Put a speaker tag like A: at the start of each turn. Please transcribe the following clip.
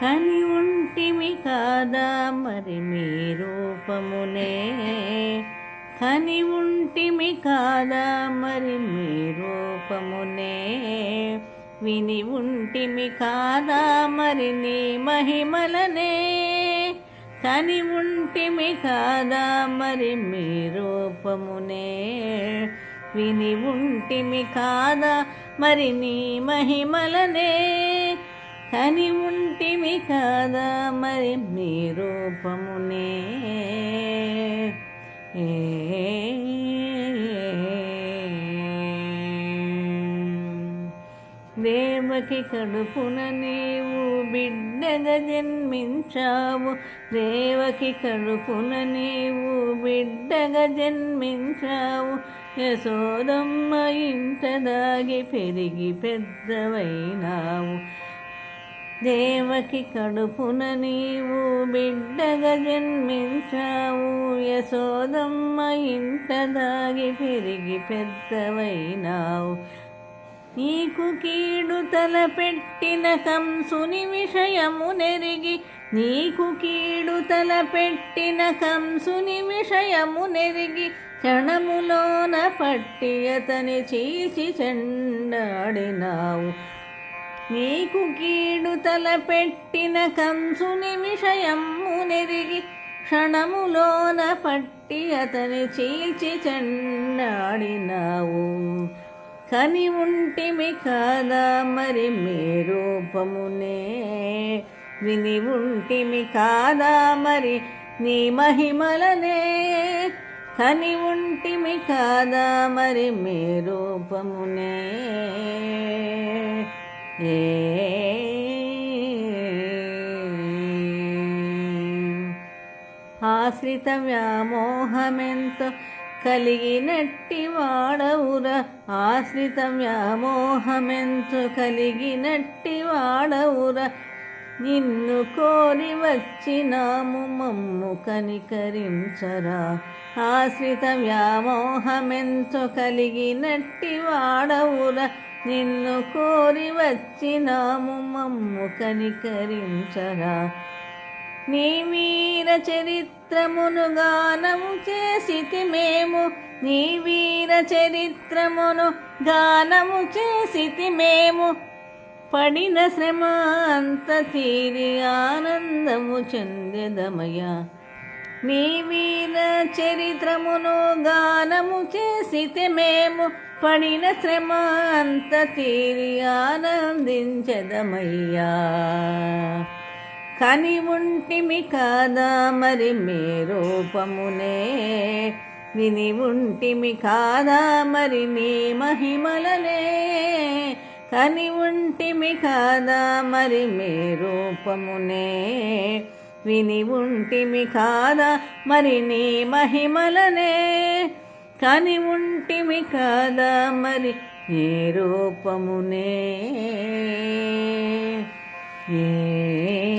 A: కని ఉంటిమి కాదా మరి మీ రూపమునే? కని ఉంటిమి కాదా మరి మీ రూపమునే? విని ఉంటిమి కాదా మరి నీ మహిమలనే? కని ఉంటిమి కాదా మరి మీ రూపమునే? విని ఉంటిమి కాదా మరి నీ మహిమలనే? కని ఉంటిమి కాదా మరి మీ రూపమునే? ఏ దేవకి కడుపున నీవు బిడ్డగా జన్మించావు. దేవకి కడుపున నీవు బిడ్డగా జన్మించావు. యశోదమ్మ ఇంట దాగి పెరిగి పెద్దవైనావు. దేవకి కడుపున నీవు బిడ్డగా జన్మించావు. యశోదమ్మ ఇంట దాగి పెరిగి పెద్దవైనావు. నీకు కీడు తలపెట్టిన కంసుని విషయము నెరిగి నీకు కీడు తలపెట్టిన కంసుని విషయము నెరిగి క్షణములోన పట్టి అతని చీచి చెండాడినావు. నీకు కీడు తలపెట్టిన కంసుని విషయము నెరిగి క్షణములోన పట్టి అతని చీల్చి చెన్నాడినావు. కని ఉంటిమి కాదా మరి మీ రూపమునే? విని ఉంటిమి కాదా మరి నీ మహిమలనే? కని ఉంటిమి కాదా మరి మీ రూపమునే? ఆశ్రిత వ్యామోహమెంతో కలిగినట్టి వాడవుర. ఆశ్రిత వ్యామోహమెంతో కలిగినట్టి వాడవుర. నిన్ను కోరి వచ్చినాము మమ్ము కనికరించరా. ఆశ్రిత వ్యామోహమెంతో కలిగినట్టి వాడవుర నిన్ను కోరి వచ్చినాము మమ్ము కనికరించరా. నీ వీర చరిత్రమును గానము చేసితి మేము. నీ వీర చరిత్రమును గానము చేసితి మేము. పడిన శ్రమ అంత తీరి ఆనందము చెందెదమయ నీ వీర చరిత్రమును గానము చేసితే మేము పడిన శ్రమ అంత తీరి ఆనందించదమయ్యా. కని ఉంటిమి కాదా మరి మీ రూపమునే? విని ఉంటిమి కాదా మరి నీ మహిమలనే? కని ఉంటిమి కాదా మరి మీ రూపమునే? విని ఉంటిమి కాదా మరి నీ మహిమలనే? కని ఉంటిమి కాదా మరి నీ రూపమునే? ఏ